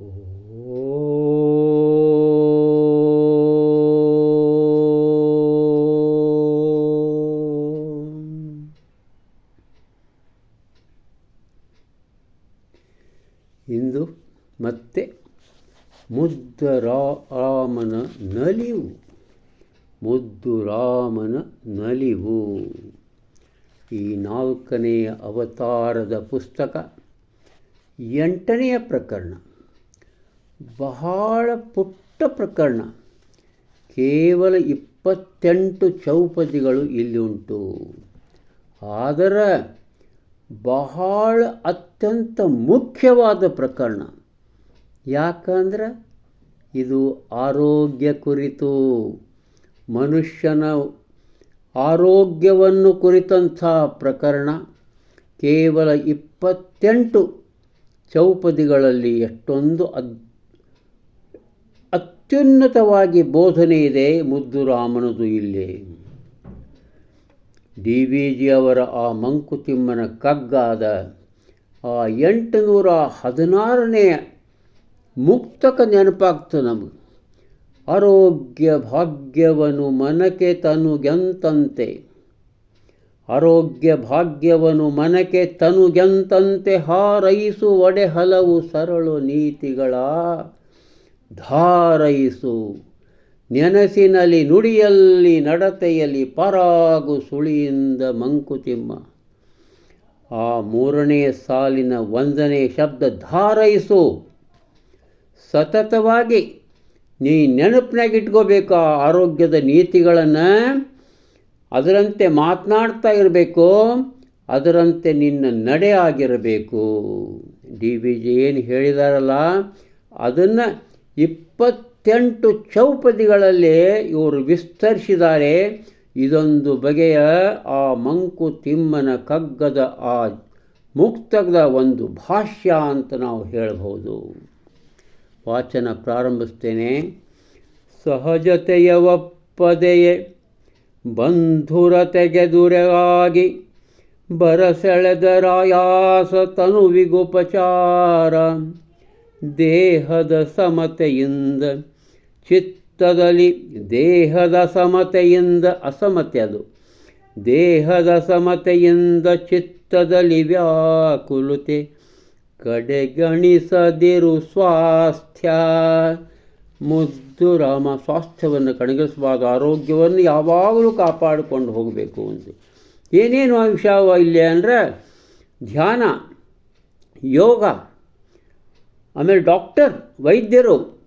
ಇಂದು ಮತ್ತೆ ಮುದ್ದು ರಾಮನ ನಲಿವು. ಮುದ್ದು ರಾಮನ ನಲಿವು. ಈ ನಾಲ್ಕನೆಯ ಅವತಾರದ ಪುಸ್ತಕ ಎಂಟನೆಯ ಪ್ರಕರಣ. ಬಹಳ ಪುಟ್ಟ ಪ್ರಕರಣ. ಕೇವಲ ಇಪ್ಪತ್ತೆಂಟು ಚೌಪದಿಗಳು ಇಲ್ಲಿ ಉಂಟು. ಆದರೆ ಬಹಳ ಅತ್ಯಂತ ಮುಖ್ಯವಾದ ಪ್ರಕರಣ. ಯಾಕಂದ್ರೆ ಇದು ಆರೋಗ್ಯ ಕುರಿತು. ಮನುಷ್ಯನ ಆರೋಗ್ಯವನ್ನು ಕುರಿತಂಥ ಪ್ರಕರಣ. ಕೇವಲ ಇಪ್ಪತ್ತೆಂಟು ಚೌಪದಿಗಳಲ್ಲಿ ಎಷ್ಟೊಂದು ಅದ್ ಅತ್ಯುನ್ನತವಾಗಿ ಬೋಧನೆ ಇದೆ ಮುದ್ದು ರಾಮನದು ಇಲ್ಲಿ. ಡಿ ವಿ ಜಿ ಅವರ ಆ ಮಂಕುತಿಮ್ಮನ ಕಗ್ಗಾದ ಆ ಎಂಟುನೂರ ಹದಿನಾರನೇ ಮುಕ್ತಕ ನೆನಪಾಗ್ತ ನಮಗೆ. ಆರೋಗ್ಯ ಭಾಗ್ಯವನು ಮನಕೆ ತನುಗೆಂತಂತೆ. ಆರೋಗ್ಯ ಭಾಗ್ಯವನು ಮನಕೆ ತನುಗೆಂತಂತೆ ಹಾರೈಸು ಒಡೆ ಹಲವು ಸರಳು ನೀತಿಗಳ ಧಾರೈಸು. ನೆನಸಿನಲ್ಲಿ ನುಡಿಯಲ್ಲಿ ನಡತೆಯಲ್ಲಿ ಪರಾಗು ಸುಳಿಯಿಂದ ಮಂಕುತಿಮ್ಮ ಆ ಮೂರನೇ ಸಾಲಿನ ಒಂದನೇ ಶಬ್ದ ಧಾರೈಸು. ಸತತವಾಗಿ ನೀ ನೆನಪಿನಾಗ ಇಟ್ಕೋಬೇಕು ಆ ಆರೋಗ್ಯದ ನೀತಿಗಳನ್ನು. ಅದರಂತೆ ಮಾತನಾಡ್ತಾ ಇರಬೇಕು, ಅದರಂತೆ ನಿನ್ನ ನಡೆ ಆಗಿರಬೇಕು ಡಿ ವಿ ಜಿ ಏನು ಹೇಳಿದಾರಲ್ಲ, ಅದನ್ನು ಇಪ್ಪತ್ತೆಂಟು ಚೌಪದಿಗಳಲ್ಲಿ ಇವರು ವಿಸ್ತರಿಸಿದ್ದಾರೆ. ಇದೊಂದು ಬಗೆಯ ಆ ಮಂಕುತಿಮ್ಮನ ಕಗ್ಗದ ಆ ಮುಕ್ತದ ಒಂದು ಭಾಷ್ಯ ಅಂತ ನಾವು ಹೇಳಬಹುದು. ವಾಚನ ಪ್ರಾರಂಭಿಸ್ತೇನೆ. ಸಹಜತೆಯ ಒಪ್ಪದೆಯೇ ಬಂಧುರತೆಗೆದುರಾಗಿ ಬರಸೆಳೆದರಾಯಾಸ ತನುವಿಗುಪಚಾರ. ದೇಹದ ಸಮತೆಯಿಂದ, ಚಿತ್ತದಲ್ಲಿ ದೇಹದ ಸಮತೆಯಿಂದ ಅಸಮತೆ ಅದು. ದೇಹದ ಸಮತೆಯಿಂದ ಚಿತ್ತದಲ್ಲಿ ವ್ಯಾಕುಲತೆ, ಕಡೆಗಣಿಸದಿರು ಸ್ವಾಸ್ಥ್ಯ. ಮುದ್ದು ರಾಮ ಸ್ವಾಸ್ಥ್ಯವನ್ನು ಕಣಗಿಸಬಾರ್ದು ಆರೋಗ್ಯವನ್ನು ಯಾವಾಗಲೂ ಕಾಪಾಡಿಕೊಂಡು ಹೋಗಬೇಕು ಅಂತ. ಏನೇನು ಅಂಶ ಇಲ್ಲಿ ಅಂದರೆ ಧ್ಯಾನ, ಯೋಗ ಆಮೇಲೆ ಡಾಕ್ಟರ್, ವೈದ್ಯರು,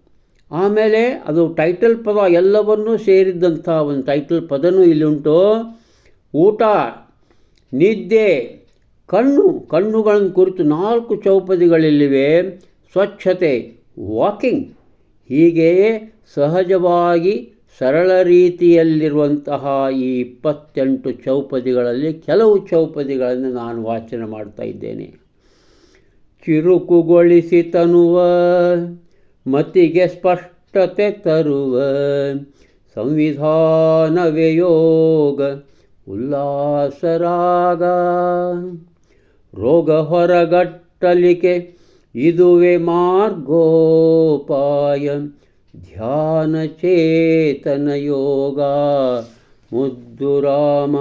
ಆಮೇಲೆ ಅದು ಟೈಟಲ್ ಪದ ಎಲ್ಲವನ್ನೂ ಸೇರಿದ್ದಂಥ ಒಂದು ಟೈಟಲ್ ಪದನೂ ಇಲ್ಲಿ ಉಂಟು. ಊಟ, ನಿದ್ದೆ, ಕಣ್ಣು, ಕಣ್ಣುಗಳನ್ನು ಕುರಿತು ನಾಲ್ಕು ಚೌಪದಿಗಳಲ್ಲಿವೆ. ಸ್ವಚ್ಛತೆ, ವಾಕಿಂಗ್ ಹೀಗೆಯೇ ಸಹಜವಾಗಿ ಸರಳ ರೀತಿಯಲ್ಲಿರುವಂತಹ ಈ ಇಪ್ಪತ್ತೆಂಟು ಚೌಪದಿಗಳಲ್ಲಿ ಕೆಲವು ಚೌಪದಿಗಳನ್ನು ನಾನು ವಾಚನ ಮಾಡ್ತಾ ಇದ್ದೇನೆ. ಚಿರುಕುಗೊಳಿಸಿ ತನುವ ಮತಿಗೆ ಸ್ಪಷ್ಟತೆ ತರುವ ಸಂವಿಧಾನವೇ ಯೋಗ, ಉಲ್ಲಾಸರಾಗ. ರೋಗ ಹೊರಗಟ್ಟಲಿಕೆ ಇದುವೆ ಮಾರ್ಗೋಪಾಯ ಧ್ಯಾನ ಚೇತನ ಯೋಗ. ಮುದ್ದು ರಾಮ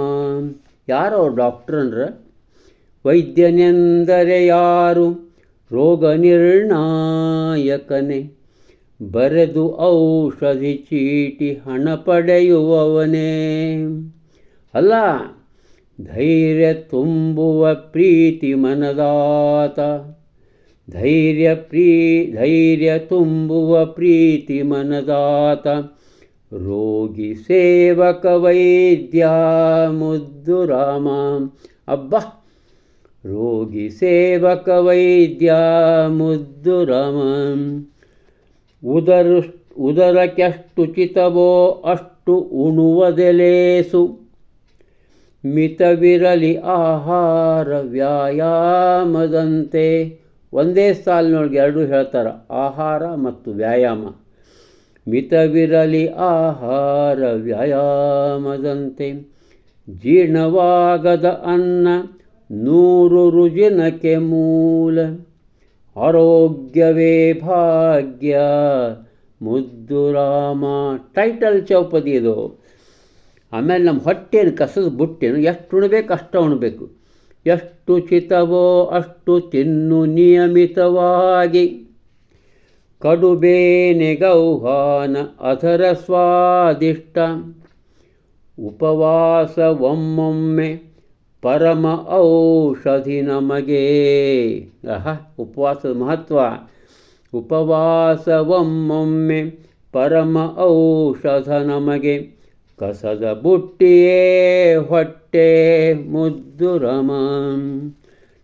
ಯಾರೋ ಡಾಕ್ಟ್ರನ್ರ ವೈದ್ಯನೆಂದರೆ ಯಾರು? ರೋಗ ನಿರ್ಣಾಯಕನೇ ಬರೆದು ಔಷಧಿ ಚೀಟಿ ಹಣ ಪಡೆಯುವವನೇ. ಅಲ್ಲ, ಧೈರ್ಯ ತುಂಬುವ ಪ್ರೀತಿ ಮನದಾತ. ಧೈರ್ಯ ಪ್ರೀ, ಧೈರ್ಯ ತುಂಬುವ ಪ್ರೀತಿ ಮನದಾತ. ರೋಗಿ ಸೇವಕ ವೈದ್ಯ ಮುದ್ದು ರಾಮ. ಅಬ್ಬ! ರೋಗಿ ಸೇವಕ ವೈದ್ಯ ಮುದ್ದು ರಾಮ. ಉದರು ಚಿತವೋ ಅಷ್ಟು ಉಣುವದೆಲೇಸು. ಮಿತವಿರಲಿ ಆಹಾರ ವ್ಯಾಯಾಮದಂತೆ. ಒಂದೇ ಸಾಲಿನೊಳಗೆ ಎರಡು ಹೇಳ್ತಾರೆ, ಆಹಾರ ಮತ್ತು ವ್ಯಾಯಾಮ. ಮಿತವಿರಲಿ ಆಹಾರ ವ್ಯಾಯಾಮದಂತೆ. ಜೀರ್ಣವಾಗದ ಅನ್ನ ನೂರು ರುಜಿನಕ್ಕೆ ಮೂಲ, ಆರೋಗ್ಯವೇ ಭಾಗ್ಯ. ಮುದ್ದು ರಾಮ ಟೈಟಲ್ ಚೌಪದಿ ಇದು. ಆಮೇಲೆ ನಮ್ಮ ಹೊಟ್ಟೆಯನ್ನು ಕಸದ ಬುಟ್ಟೇನು ಎಷ್ಟು ಉಣಬೇಕು ಅಷ್ಟು ಉಣಬೇಕು. ಎಷ್ಟು ಚಿತವೋ ಅಷ್ಟು ತಿನ್ನು ನಿಯಮಿತವಾಗಿ. ಕಡುಬೇನೆ ಗೌಹಾನ ಅಧರ ಸ್ವಾದಿಷ್ಟ. ಉಪವಾಸ ಒಮ್ಮೊಮ್ಮೆ ಪರಮ ಔಷಧಿ ನಮಗೆ. ಆಹ, ಉಪವಾಸದ ಮಹತ್ವ. ಉಪವಾಸ ಒಮ್ಮೊಮ್ಮೆ ಪರಮ ಔಷಧ ನಮಗೆ. ಕಸದ ಬುಟ್ಟಿಯೇ ಹೊಟ್ಟೆ ಮುದ್ದು ರಮ.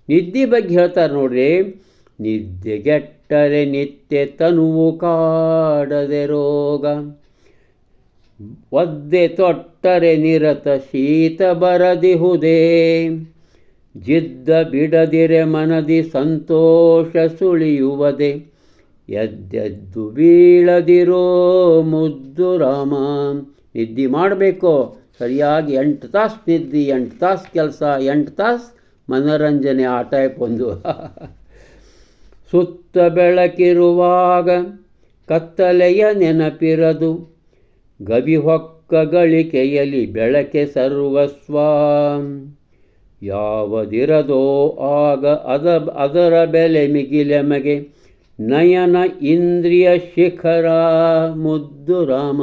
ನಿದ್ದೆ ಬಗ್ಗೆ ಹೇಳ್ತಾರೆ ನೋಡ್ರಿ. ನಿದ್ದೆಗೆಟ್ಟರೆ ನಿತ್ಯ ತನುವು ಕಾಡದೆ ರೋಗ. ಒದ್ದೆ ತೊಟ್ಟರೆ ನಿರತ ಶೀತ ಬರದಿಹುದೇ ಜಿದ್ದ ಬಿಡದಿರೆ ಮನದಿ ಸಂತೋಷ ಸುಳಿಯುವದೆ. ಎದ್ದೆದ್ದು ಬೀಳದಿರೋ ಮುದ್ದು ರಾಮ. ನಿದ್ದೆ ಮಾಡಬೇಕು. ಸರಿಯಾಗಿ ಎಂಟು ತಾಸು ನಿದ್ದೆ, ಎಂಟು ತಾಸು ಕೆಲಸ, ಎಂಟು ತಾಸು ಮನೋರಂಜನೆ ಆ ಟೈಪ್ ಒಂದು. ಸುತ್ತ ಬೆಳಕಿರುವಾಗ ಕತ್ತಲೆಯ ನೆನಪಿರದು. ಗವಿಹೊಕ್ಕ ಗಳಿಕೆಯಲಿ ಬೆಳಕೆ ಸರ್ವಸ್ವ ಯಾವದಿರದೋ ಆಗ ಅದ, ಅದರ ಬೆಲೆ ಮಿಗಿಲೆಮಗೆ ನಯನ ಇಂದ್ರಿಯ ಶಿಖರ ಮುದ್ದು ರಾಮ.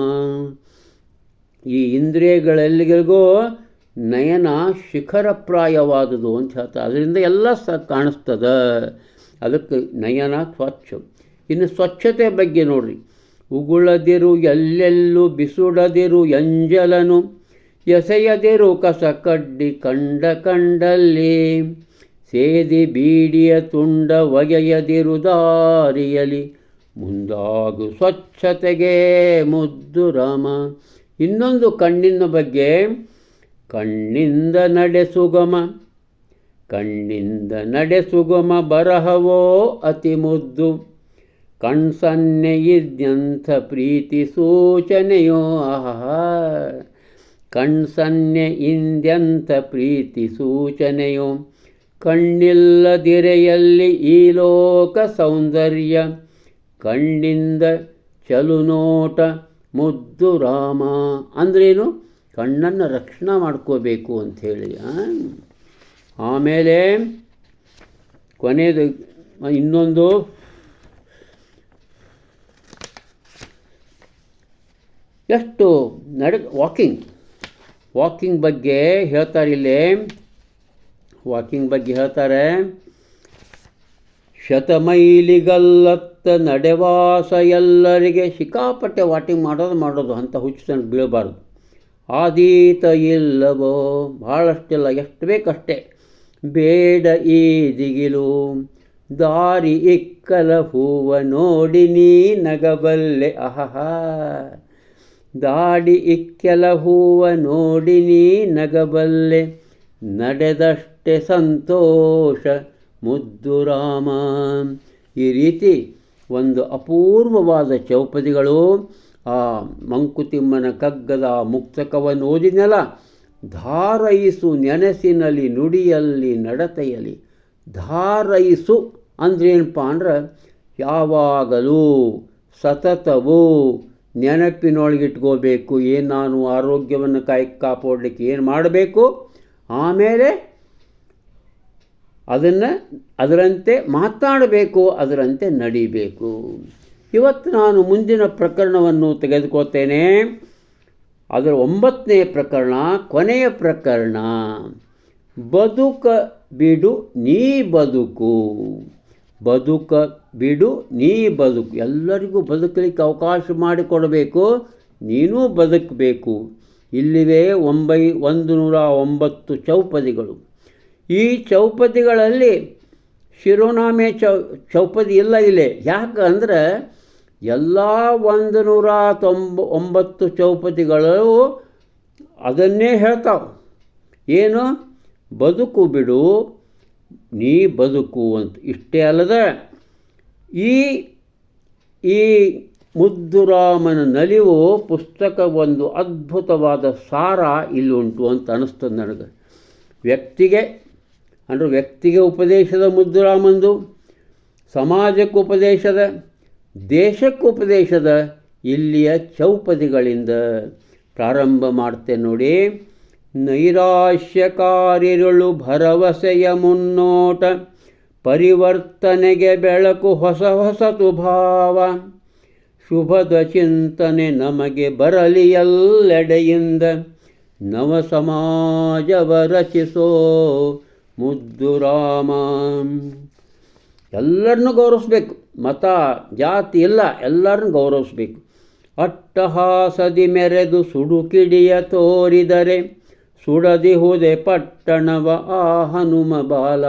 ಈ ಇಂದ್ರಿಯಗಳೆಲ್ಲಿಗೂ ನಯನ ಶಿಖರಪ್ರಾಯವಾದುದು ಅಂತ ಹೇಳ್ತಾರೆ. ಅದರಿಂದ ಎಲ್ಲ ಸ ಕಾಣಿಸ್ತದ. ಅದಕ್ಕೆ ನಯನ ಸ್ವಚ್ಛ. ಇನ್ನು ಸ್ವಚ್ಛತೆ ಬಗ್ಗೆ ನೋಡ್ರಿ. ಉಗುಳದಿರು ಎಲ್ಲೆಲ್ಲೂ ಬಿಸುಡದಿರು ಎಂಜಲನು, ಎಸೆಯದಿರು ಕಸ ಕಡ್ಡಿ ಕಂಡ ಕಂಡಲ್ಲಿ, ಸೇದಿ ಬೀಡಿಯ ತುಂಡ ಒಗೆಯದಿರು ದಾರಿಯಲಿ, ಮುಂದಾಗು ಸ್ವಚ್ಛತೆಗೆ ಮುದ್ದು ರಾಮ. ಇನ್ನೊಂದು ಕಣ್ಣಿನ ಬಗ್ಗೆ, ಕಣ್ಣಿಂದ ನಡೆ ಸುಗಮ, ಕಣ್ಣಿಂದ ನಡೆ ಸುಗಮ ಬರಹವೋ ಅತಿ ಮುದ್ದು. ಕಣ್ಸನ್ನೆ ಇದ್ಯಂಥ ಪ್ರೀತಿ ಸೂಚನೆಯೋ, ಆಹಾ ಕಣ್ಸನ್ನೆ ಇಂದ್ಯಂಥ ಪ್ರೀತಿ ಸೂಚನೆಯೋ, ಕಣ್ಣಿಲ್ಲದಿರೆಯಲ್ಲಿ ಈ ಲೋಕ ಸೌಂದರ್ಯ, ಕಣ್ಣಿಂದ ಚಲುನೋಟ ಮುದ್ದು ರಾಮ. ಅಂದ್ರೇನು? ಕಣ್ಣನ್ನು ರಕ್ಷಣೆ ಮಾಡ್ಕೋಬೇಕು ಅಂಥೇಳಿ ಆಮೇಲೆ ಕೊನೆಯದು ಇನ್ನೊಂದು ಎಷ್ಟು ನಡ ವಾಕಿಂಗ್ ವಾಕಿಂಗ್ ಬಗ್ಗೆ ಹೇಳ್ತಾರೆ ಇಲ್ಲಿ. ವಾಕಿಂಗ್ ಬಗ್ಗೆ ಹೇಳ್ತಾರೆ. ಶತಮೈಲಿಗಲ್ಲತ್ತ ನಡೆವಾಸ ಎಲ್ಲರಿಗೆ ಸಿಕ್ಕಾಪಟ್ಟೆ ವಾಕಿಂಗ್ ಮಾಡೋದು ಮಾಡೋದು ಅಂತ ಹುಚ್ಚು ಬೀಳಬಾರ್ದು. ಆದೀತ ಇಲ್ಲವೋ ಭಾಳಷ್ಟಿಲ್ಲ ಎಷ್ಟು ಬೇಕಷ್ಟೇ. ಬೇಡ ಈ ದಿಗಿಲು ದಾರಿ ಇಕ್ಕಲ ಹೂವ ನೋಡಿ ನೀ ನಗಬಲ್ಲೆ. ಅಹಹ. ದಾಡಿ ಇಕ್ಕೆಲ ಹೂವ ನೋಡಿ ನೀ ನಗಬಲ್ಲೆ. ನಡೆದಷ್ಟೆ ಸಂತೋಷ ಮುದ್ದು ರಾಮ. ಈ ರೀತಿ ಒಂದು ಅಪೂರ್ವವಾದ ಚೌಪದಿಗಳು ಆ ಮಂಕುತಿಮ್ಮನ ಕಗ್ಗದ ಮುಕ್ತಕವನ್ನು ಓದಿನೆಲ್ಲ ಧಾರೈಸು ನೆನಸಿನಲ್ಲಿ ನುಡಿಯಲ್ಲಿ ನಡತೆಯಲ್ಲಿ. ಧಾರೈಸು ಅಂದ್ರೇನಪ್ಪ ಅಂದ್ರೆ ಯಾವಾಗಲೂ ಸತತವೂ ನೆನಪಿನೊಳಗಿಟ್ಕೋಬೇಕು, ಏನು ನಾನು ಆರೋಗ್ಯವನ್ನು ಕಾಯ್, ಕಾಪಾಡಲಿಕ್ಕೆ ಏನು ಮಾಡಬೇಕು? ಆಮೇಲೆ ಅದನ್ನು ಅದರಂತೆ ಮಾತಾಡಬೇಕು, ಅದರಂತೆ ನಡಿಬೇಕು. ಇವತ್ತು ನಾನು ಮುಂದಿನ ಪ್ರಕರಣವನ್ನು ತೆಗೆದುಕೋತೇನೆ ಅದರ ಒಂಬತ್ತನೇ ಪ್ರಕರಣ, ಕೊನೆಯ ಪ್ರಕರಣ. ಬದುಕ ಬಿಡು, ನೀ ಬದುಕು. ಬದುಕ ಬಿಡು, ನೀ ಬದುಕು, ಎಲ್ಲರಿಗೂ ಬದುಕಲಿಕ್ಕೆ ಅವಕಾಶ ಮಾಡಿಕೊಡಬೇಕು, ನೀನೂ ಬದುಕಬೇಕು. ಇಲ್ಲಿವೆ ಒಂಬೈ ಒಂದು ನೂರ ಒಂಬತ್ತು ಚೌಪದಿಗಳು. ಈ ಚೌಪದಿಗಳಲ್ಲಿ ಶಿರೋನಾಮೆ ಚೌ, ಚೌಪದಿ ಇಲ್ಲ ಇಲ್ಲಿ. ಯಾಕಂದ್ರೆ ಎಲ್ಲ ಒಂದು ನೂರ ತೊಂಬ, ಒಂಬತ್ತು ಚೌಪದಿಗಳು ಅದನ್ನೇ ಹೇಳ್ತಾವೆ. ಏನು? ಬದುಕು ಬಿಡು, ನೀ ಬದುಕು ಅಂತ. ಇಷ್ಟೇ ಅಲ್ಲದೆ ಈ ಈ ಮುದ್ದುರಾಮನ ನಲಿವು ಪುಸ್ತಕ ಒಂದು ಅದ್ಭುತವಾದ ಸಾರ ಇಲ್ಲುಂಟು ಅಂತ ಅನ್ನಿಸ್ತದೆ ನನಗೆ. ವ್ಯಕ್ತಿಗೆ, ಅಂದರೆ ವ್ಯಕ್ತಿಗೆ ಉಪದೇಶದ ಮುದ್ದುರಾಮಂದು, ಸಮಾಜಕ್ಕೆ ಉಪದೇಶದ, ದೇಶಕ್ಕೆ ಉಪದೇಶದ ಇಲ್ಲಿಯ ಚೌಪದಿಗಳಿಂದ ಪ್ರಾರಂಭ ಮಾಡ್ತೆ ನೋಡಿ. ನೈರಾಶ್ಯಕಾರಿರುಳು ಭರವಸೆಯ ಮುನ್ನೋಟ ಪರಿವರ್ತನೆಗೆ ಬೆಳಕು ಹೊಸ ಹೊಸತು ಭಾವ ಶುಭದ ಚಿಂತನೆ ನಮಗೆ ಬರಲಿ ಎಲ್ಲೆಡೆಯಿಂದ. ನವ ಸಮಾಜವ ರಚಿಸೋ ಮುದ್ದು ರಾಮ. ಎಲ್ಲರನ್ನೂ ಗೌರವಿಸ್ಬೇಕು. ಮತ, ಜಾತಿ ಇಲ್ಲ, ಎಲ್ಲರನ್ನು ಗೌರವಿಸ್ಬೇಕು. ಅಟ್ಟಹಾಸದಿ ಮೆರೆದು ಸುಡುಕಿಡಿಯ ತೋರಿದರೆ ಸುಡದಿಹುದೆ ಪಟ್ಟಣವ ಆ ಹನುಮ ಬಾಲ.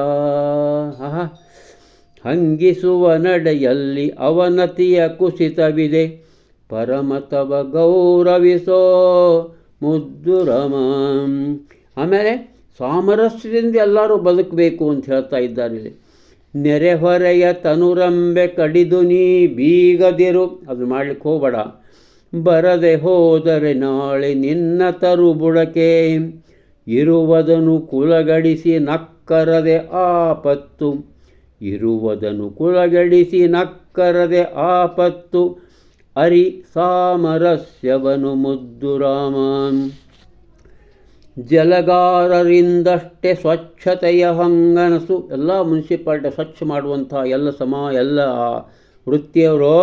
ಹಂಗಿಸುವ ನಡೆಯಲ್ಲಿ ಅವನತಿಯ ಕುಸಿತವಿದೆ. ಪರಮತವ ಗೌರವಿಸೋ ಮುದ್ದು ರಮ ಆಮೇಲೆ ಸಾಮರಸ್ಯದಿಂದ ಎಲ್ಲರೂ ಬದುಕಬೇಕು ಅಂತ ಹೇಳ್ತಾ ಇದ್ದಾರೆ ಇಲ್ಲಿ. ನೆರೆಹೊರೆಯ ತನುರಂಬೆ ಕಡಿದು ನೀ ಬೀಗದಿರು. ಅದು ಮಾಡ್ಲಿಕ್ಕೆ ಹೋಗಬೇಡ. ಬರದೆ ಹೋದರೆ ನಾಳೆ ನಿನ್ನ ತರು ಬುಡಕೆ ಇರುವುದನ್ನು ಕುಲಗಡಿಸಿ ನಕ್ಕರದೆ ಆಪತ್ತು. ಇರುವುದನ್ನು ಕುಲಗಡಿಸಿ ನಕ್ಕರದೆ ಆಪತ್ತು. ಅರಿ ಸಾಮರಸ್ಯವನು ಮುದ್ದು ರಾಮ ಜಲಗಾರರಿಂದಷ್ಟೇ ಸ್ವಚ್ಛತೆಯ ಹಂಗನಸು. ಎಲ್ಲ ಮುನ್ಸಿಪಾಲ್ಟಿ ಸ್ವಚ್ಛ ಮಾಡುವಂಥ ಎಲ್ಲ ಸಮ ಎಲ್ಲ ವೃತ್ತಿಯವರು,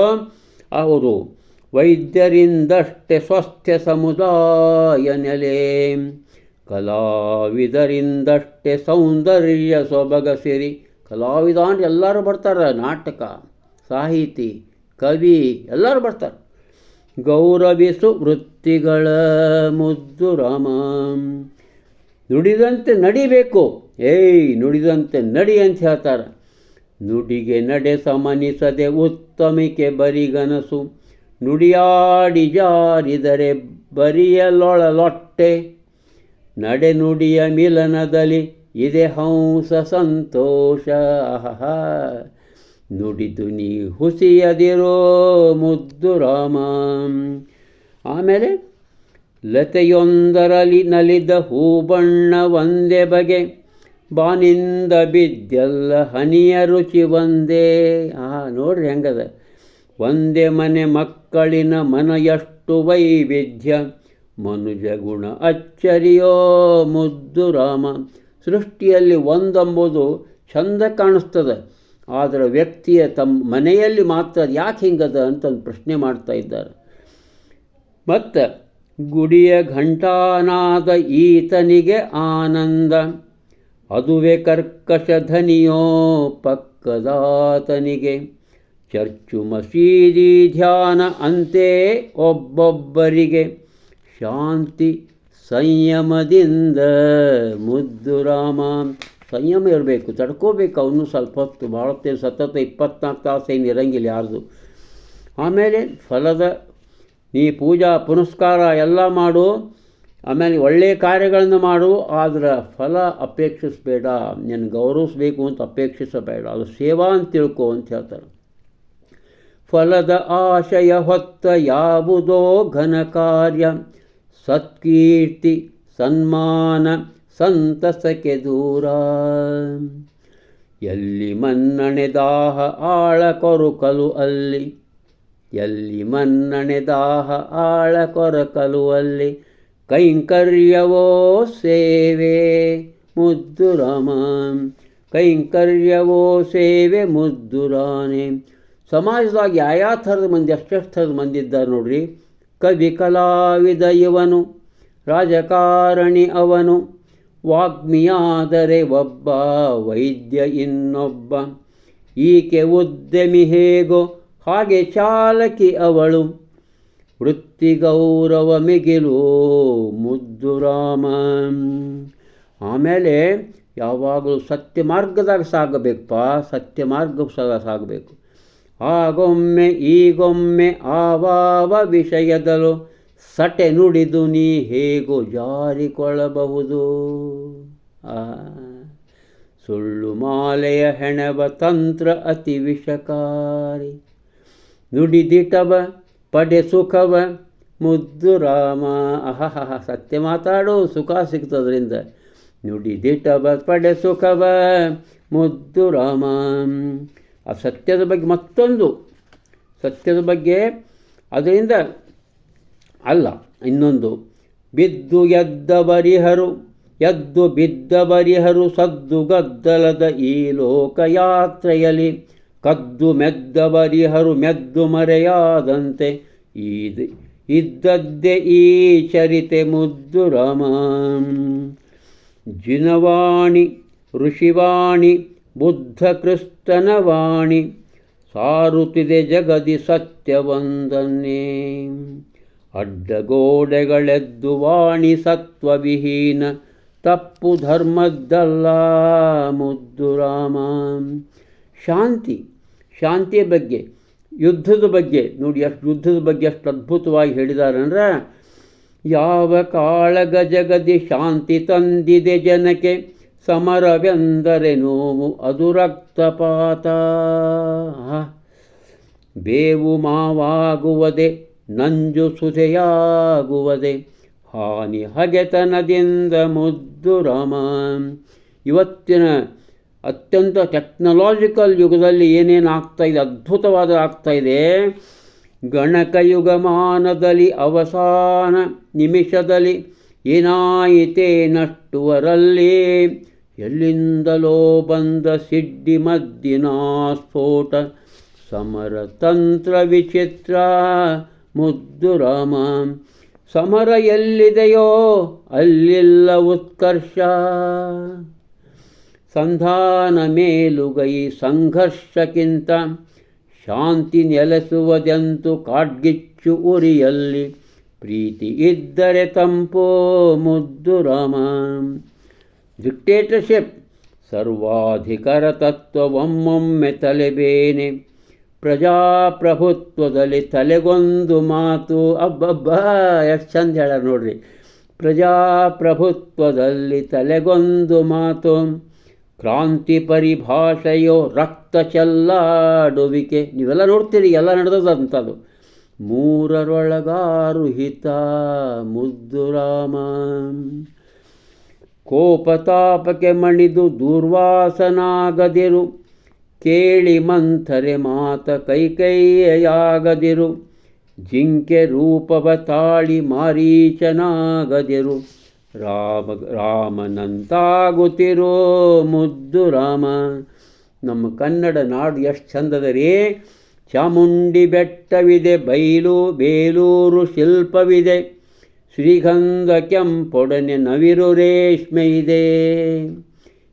ಅವರು ವೈದ್ಯರಿಂದಷ್ಟೇ ಸ್ವಸ್ಥ್ಯ ಸಮುದಾಯ ನೆಲೆ. ಕಲಾವಿದರಿಂದಷ್ಟೆ ಸೌಂದರ್ಯ ಸೊಬಗಸಿರಿ ಕಲಾವಿದ ಅಂದ್ರೆ ಎಲ್ಲರೂ ಬರ್ತಾರೆ, ನಾಟಕ, ಸಾಹಿತಿ, ಕವಿ ಎಲ್ಲರೂ ಬರ್ತಾರೆ. ಗೌರವಿಸು ವೃತ್ತಿಗಳ ಮುದ್ದು ರಾಮ. ನುಡಿದಂತೆ ನಡಿಬೇಕು, ಏಯ್ ನುಡಿದಂತೆ ನಡಿ ಅಂತ ಹೇಳ್ತಾರೆ. ನುಡಿಗೆ ನಡೆ ಸಮನಿಸದೆ ಉತ್ತಮಿಕೆ ಬರಿಗನಸು. ನುಡಿಯಾಡಿ ಜಾರಿದರೆ ಬರಿಯಲೊಳಲೊಟ್ಟೆ. ನಡೆ ನುಡಿಯ ಮಿಲನದಲ್ಲಿ ಇದೆ ಹಂಸ ಸಂತೋಷ. ನುಡಿದು ನೀ ಹುಸಿಯದಿರೋ ಮುದ್ದು ರಾಮ. ಆಮೇಲೆ ಲತೆಯೊಂದರಲ್ಲಿ ನಲಿದ ಹೂಬಣ್ಣ ಒಂದೇ ಬಗೆ. ಬಾನಿಂದ ಬಿದ್ದೆಲ್ಲ ಹನಿಯ ರುಚಿ ಒಂದೇ. ಆ ನೋಡ್ರಿ ಹೆಂಗದ. ಒಂದೇ ಮನೆ ಮಕ್ಕಳಿನ ಮನ ವೈವಿಧ್ಯ. ಮನುಜ ಗುಣ ಅಚ್ಚರಿಯೋ ಮುದ್ದು ರಾಮ. ಸೃಷ್ಟಿಯಲ್ಲಿ ಒಂದೆಂಬುದು ಚಂದ ಕಾಣಿಸ್ತದೆ. ಆದರೆ ವ್ಯಕ್ತಿಯ ತಮ್ಮ ಮನೆಯಲ್ಲಿ ಮಾತ್ರ ಯಾಕೆ ಹಿಂಗದ ಅಂತ ಪ್ರಶ್ನೆ ಮಾಡ್ತಾ ಇದ್ದಾರೆ. ಮತ್ತು ಗುಡಿಯ ಘಂಟಾನಾದ ಈತನಿಗೆ ಆನಂದ. ಅದುವೆ ಕರ್ಕಶ ಧನಿಯೋ ಪಕ್ಕದಾತನಿಗೆ. ಚರ್ಚು ಮಸೀದಿ ಧ್ಯಾನ ಅಂತೆ ಒಬ್ಬೊಬ್ಬರಿಗೆ ಶಾಂತಿ ಸಂಯಮದಿಂದ ಮುದ್ದು ರಾಮ. ಸಂಯಮ ಇರಬೇಕು, ತಡ್ಕೋಬೇಕು ಅವನು ಸ್ವಲ್ಪ ಹೊತ್ತು, ಭಾಳ ಸತತ ಇಪ್ಪತ್ನಾಲ್ಕು ತಾಸು ಏನು ಇರಂಗಿಲ್ಲ ಯಾರ್ದು. ಆಮೇಲೆ ಫಲದ ನೀ ಪೂಜಾ ಪುನಸ್ಕಾರ ಎಲ್ಲ ಮಾಡು, ಆಮೇಲೆ ಒಳ್ಳೆಯ ಕಾರ್ಯಗಳನ್ನು ಮಾಡು, ಆದರೆ ಫಲ ಅಪೇಕ್ಷಿಸಬೇಡ. ನಿನ್ನ ಗೌರವಿಸಬೇಕು ಅಂತ ಅಪೇಕ್ಷಿಸಬೇಡ. ಅದು ಸೇವಾ ಅಂತ ತಿಳ್ಕೊ ಅಂತ ಹೇಳ್ತಾರೆ. ಫಲದ ಆಶಯ ಹೊತ್ತ ಯಾವುದೋ ಘನ ಕಾರ್ಯ. ಸತ್ಕೀರ್ತಿ, ಸನ್ಮಾನ, ಸಂತಸಕ್ಕೆ ದೂರ. ಎಲ್ಲಿ ಮನ್ನಣೆ ದಾಹ ಆಳ ಅಲ್ಲಿ. ಎಲ್ಲಿ ಮನ್ನಣೆ ದಾಹ ಆಳ ಕೊರಕಲು ಅಲ್ಲಿ. ಕೈಂಕರ್ಯವೋ ಸೇವೆ ಮುದ್ದು ರಾಮ ಕೈಂಕರ್ಯವೋ ಸೇವೆ ಮುದ್ದು ರಾಣೆ ಸಮಾಜದಾಗ ಯಾವ ಥರದ ಮಂದಿ, ಎಷ್ಟೆಷ್ಟು ಥರದ ಮಂದಿ ಇದ್ದಾರೆ ನೋಡ್ರಿ. ಕವಿ ಕಲಾವಿದ ಇವನು, ರಾಜಕಾರಣಿ ಅವನು, ವಾಗ್ಮಿಯಾದರೆ ಒಬ್ಬ, ವೈದ್ಯ ಇನ್ನೊಬ್ಬ. ಈಕೆ ಉದ್ಯಮಿ ಹೇಗೋ ಹಾಗೆ ಚಾಲಕಿ ಅವಳು. ವೃತ್ತಿ ಗೌರವ ಮಿಗಿಲು ಮುದ್ದು ರಾಮ. ಆಮೇಲೆ ಯಾವಾಗಲೂ ಸತ್ಯ ಮಾರ್ಗದಾಗ ಸಾಗಬೇಕಪ್ಪ, ಸತ್ಯ ಮಾರ್ಗ ಸಾಗಬೇಕು. ಆಗೊಮ್ಮೆ ಈಗೊಮ್ಮೆ ಆವಾವ ವಿಷಯದಲು ಸಟೆ ನುಡಿದು ನೀ ಹೇಗೋ ಜಾರಿಕೊಳ್ಳಬಹುದು. ಆ, ಸುಳ್ಳು ಮಾಲೆಯ ಹೆಣವ ತಂತ್ರ ಅತಿ ವಿಷಕಾರಿ. ನುಡಿದಿಟವ ಪಡೆ ಸುಖವ ಮುದ್ದು ರಾಮ. ಅಹಹ ಸತ್ಯ ಮಾತಾಡೋ, ಸುಖ ಸಿಗ್ತದ್ರಿಂದ. ನುಡಿದಿಟವ ಪಡೆ ಸುಖವ ಮುದ್ದು ರಾಮ. ಆ ಸತ್ಯದ ಬಗ್ಗೆ ಮತ್ತೊಂದು. ಸತ್ಯದ ಬಗ್ಗೆ ಅದರಿಂದ ಅಲ್ಲ, ಇನ್ನೊಂದು. ಬಿದ್ದು ಎದ್ದ ಬರಿಹರು, ಎದ್ದು ಬಿದ್ದ ಬರಿಹರು, ಸದ್ದು ಗದ್ದಲದ ಈ ಲೋಕಯಾತ್ರೆಯಲ್ಲಿ ಕದ್ದು ಮೆದ್ದ ಬರಿಹರು, ಮೆದ್ದು ಮರೆಯಾದಂತೆ ಈದ್, ಇದ್ದದ್ದೇ ಈ ಚರಿತೆ ಮುದ್ದು ರಮ. ಜಿನವಾಣಿ, ಋಷಿವಾಣಿ ಬುದ್ಧ ಕೃಷ್ಣನ ವಾಣಿ ಸಾರುತ್ತಿದೆ ಜಗದಿ ಸತ್ಯವೊಂದನ್ನೇ. ಅಡ್ಡಗೋಡೆಗಳೆದ್ದು ವಾಣಿ ಸತ್ವವಿಹೀನ. ತಪ್ಪು ಧರ್ಮದ್ದಲ್ಲ ಮುದ್ದು ರಾಮ. ಶಾಂತಿ, ಶಾಂತಿಯ ಬಗ್ಗೆ, ಯುದ್ಧದ ಬಗ್ಗೆ, ನೋಡಿ ಅಷ್ಟು ಯುದ್ಧದ ಬಗ್ಗೆ ಅಷ್ಟು ಅದ್ಭುತವಾಗಿ ಹೇಳಿದಾರಂದ್ರೆ ಯಾವ ಕಾಳಗ ಜಗದಿ ಶಾಂತಿ ತಂದಿದೆ ಜನಕ್ಕೆ. ಸಮರವೆಂದರೆ ನೋವು ಅದು ರಕ್ತಪಾತ. ಬೇವು ಮಾವಾಗುವುದೇ, ನಂಜು ಸುಧೆಯಾಗುವುದೇ ಹಾನಿ ಹಗೆತನದಿಂದ ಮುದ್ದು ರಾಮ. ಇವತ್ತಿನ ಅತ್ಯಂತ ಟೆಕ್ನಾಲಜಿಕಲ್ ಯುಗದಲ್ಲಿ ಏನೇನು ಆಗ್ತಾ ಇದೆ, ಅದ್ಭುತವಾದ ಆಗ್ತಾ ಇದೆ. ಗಣಕಯುಗಮಾನದಲ್ಲಿ ಅವಸಾನ ನಿಮಿಷದಲ್ಲಿ ಏನಾಯಿತೇ ನಷ್ಟುವರಲ್ಲಿ ಎಲ್ಲಿಂದಲೋ ಬಂದ ಸಿಡ್ಡಿ ಮದ್ದಿನ ಸ್ಫೋಟ, ಸಮರ ತಂತ್ರ ವಿಚಿತ್ರ, ಮುದ್ದು ರಾಮ. ಸಮರ ಎಲ್ಲಿದೆಯೋ ಅಲ್ಲಿಲ್ಲ ಉತ್ಕರ್ಷ. ಸಂಧಾನ ಮೇಲುಗೈ ಸಂಘರ್ಷಕ್ಕಿಂತ ಶಾಂತಿ ನೆಲೆಸುವುದೆಂತು ಕಾಡ್ಗಿಚ್ಚು ಉರಿಯಲ್ಲಿ. ಪ್ರೀತಿ ಇದ್ದರೆ ತಂಪೋ ಮುದ್ದು ರಾಮ. ಡಿಕ್ಟೇಟರ್ಶಿಪ್ ಸರ್ವಾಧಿಕಾರ ತತ್ವ ಒಮ್ಮೊಮ್ಮೆ ತಲೆಬೇನೆ ಪ್ರಜಾಪ್ರಭುತ್ವದಲ್ಲಿ ತಲೆಗೊಂದು ಮಾತು ಅಬ್ಬಬ್ಬ ಎಷ್ಟು ಚಂದ ಹೇಳ ನೋಡ್ರಿ. ಪ್ರಜಾಪ್ರಭುತ್ವದಲ್ಲಿ ತಲೆಗೊಂದು ಮಾತು, ಕ್ರಾಂತಿ ಪರಿಭಾಷೆಯೋ ರಕ್ತ ಚೆಲ್ಲಾಡುವಿಕೆ. ನೀವೆಲ್ಲ ನೋಡ್ತೀರಿ, ಎಲ್ಲ ನಡೆದದಂಥದ್ದು ಮೂರರೊಳಗಾರು ಹಿತ, ಮುದ್ದು ರಾಮ. ಕೋಪತಾಪಕ್ಕೆ ಮಣಿದು ದುರ್ವಾಸನಾಗದಿರು. ಕೇಳಿ ಮಂಥರೆ ಮಾತ ಕೈಕೈಯಾಗದಿರು. ಜಿಂಕೆ ರೂಪವ ತಾಳಿ ಮಾರೀಚನಾಗದಿರು. ರಾಮ, ರಾಮನಂತಾಗುತ್ತಿರೋ ಮುದ್ದು ರಾಮ. ನಮ್ಮ ಕನ್ನಡ ನಾಡು ಎಷ್ಟು ಚಂದದ ರೀ ಚಾಮುಂಡಿ ಬೆಟ್ಟವಿದೆ, ಬೈಲು, ಬೇಲೂರು ಶಿಲ್ಪವಿದೆ. ಶ್ರೀಗಂಧ ಕೆಂಪೊಡನೆ ನವಿರು ರೇಷ್ಮೆ ಇದೆ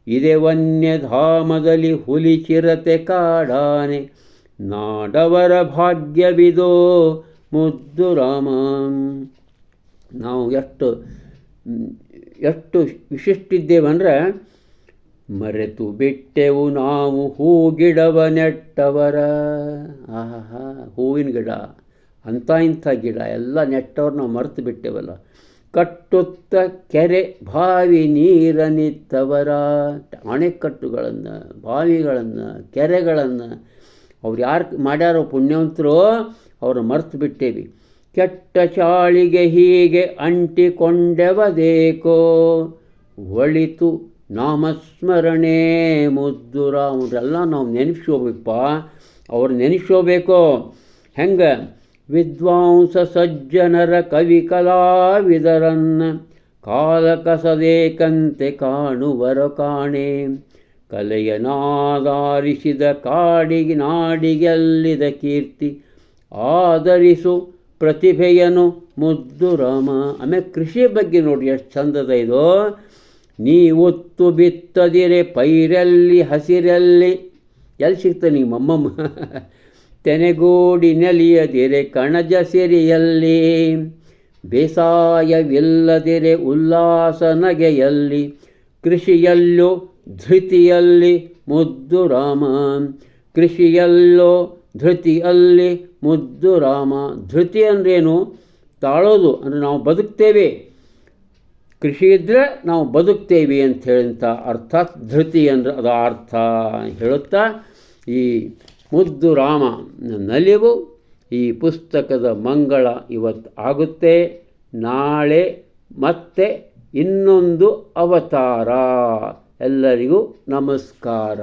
ಇದೆ ವನ್ಯಧಾಮದಲ್ಲಿ ಹುಲಿ ಚಿರತೆ ಕಾಡಾನೆ. ನಾಡವರ ಭಾಗ್ಯವಿದೋ ಮುದ್ದು ರಾಮ. ನಾವು ಎಷ್ಟು ಎಷ್ಟು ವಿಶಿಷ್ಟಿದ್ದೇವಂದ್ರೆ, ಮರೆತು ಬಿಟ್ಟೆವು ನಾವು ಹೂ ಗಿಡವ ನೆಟ್ಟವರ. ಆಹಾ, ಹೂವಿನ ಗಿಡ. ಅಂಥ ಇಂಥ ಗಿಡ ಎಲ್ಲ ನೆಟ್ಟವ್ರು ನಾವು ಮರೆತು ಬಿಟ್ಟೆವಲ್ಲ. ಕಟ್ಟುತ್ತ ಕೆರೆ, ಬಾವಿ ನೀರನಿತ್ತವರ ಅಣೆಕಟ್ಟುಗಳನ್ನು ಬಾವಿಗಳನ್ನು, ಕೆರೆಗಳನ್ನು ಅವ್ರು ಯಾರು ಮಾಡ್ಯಾರೋ ಪುಣ್ಯವಂತರು ಅವರು ಮರೆತು ಬಿಟ್ಟೇವಿ. ಕೆಟ್ಟ ಚಾಳಿಗೆ ಹೀಗೆ ಅಂಟಿಕೊಂಡೆವದೇಕೋ? ಒಳಿತು ನಾಮಸ್ಮರಣೆ ಮುದ್ದುರ ಅವರೆಲ್ಲ ನಾವು ನೆನಪಿಸ್ಕೋಬೇಕಪ್ಪ. ಅವ್ರು ನೆನೆಸ್ಕೋಬೇಕು ಹೆಂಗೆ? ವಿದ್ವಾಂಸ ಸಜ್ಜನರ ಕವಿ ಕಲಾವಿದರನ್ನ ಕಾಲಕಸದೇಕಂತೆ ಕಾಣುವರ ಕಾಣೆ. ಕಲೆಯನಾದಾರಿಸಿದ ಕಾಡಿಗೆ ನಾಡಿಗೆಲ್ಲಿದ ಕೀರ್ತಿ. ಆದರಿಸು ಪ್ರತಿಭೆಯನು ಮುದ್ದು ರಾಮ. ಆಮೇಲೆ ಕೃಷಿ ಬಗ್ಗೆ ನೋಡಿ ಎಷ್ಟು ಚಂದದ ಇದು. ನೀ ಒತ್ತು ಬಿತ್ತದಿರೆ, ಪೈರಲ್ಲಿ, ಹಸಿರಲ್ಲಿ. ಎಲ್ಲಿ ಸಿಗ್ತದೆ ನಿಮ್ಮ ಅಮ್ಮಮ್ಮ? ತೆನೆಗೂಡಿ ನೆಲಿಯದಿರೆ ಕಣಜ ಸಿರಿಯಲ್ಲಿ, ಬೇಸಾಯವಿಲ್ಲದಿರೆ ಉಲ್ಲಾಸ ನಗೆಯಲ್ಲಿ ಕೃಷಿಯಲ್ಲೂ ಧೃತಿಯಲ್ಲಿ ಮುದ್ದು ರಾಮ ಕೃಷಿಯಲ್ಲೋ ಧೃತಿಯಲ್ಲಿ ಮುದ್ದು ರಾಮ ಧೃತಿ ಅಂದ್ರೇನು? ತಾಳೋದು, ಅಂದರೆ ನಾವು ಬದುಕ್ತೇವೆ. ಕೃಷಿ ಇದ್ದರೆ ನಾವು ಬದುಕ್ತೇವೆ ಅಂತ ಹೇಳಿದಂಥ ಅರ್ಥಾತ್ ಧೃತಿ ಅಂದರೆ ಅದು ಅರ್ಥ. ಹೇಳುತ್ತಾ ಈ ಮುದ್ದು ರಾಮ ನಲಿವು ಈ ಪುಸ್ತಕದ ಮಂಗಳ ಇವತ್ತು ಆಗುತ್ತೆ. ನಾಳೆ ಮತ್ತೆ ಇನ್ನೊಂದು ಅವತಾರ. ಎಲ್ಲರಿಗೂ ನಮಸ್ಕಾರ.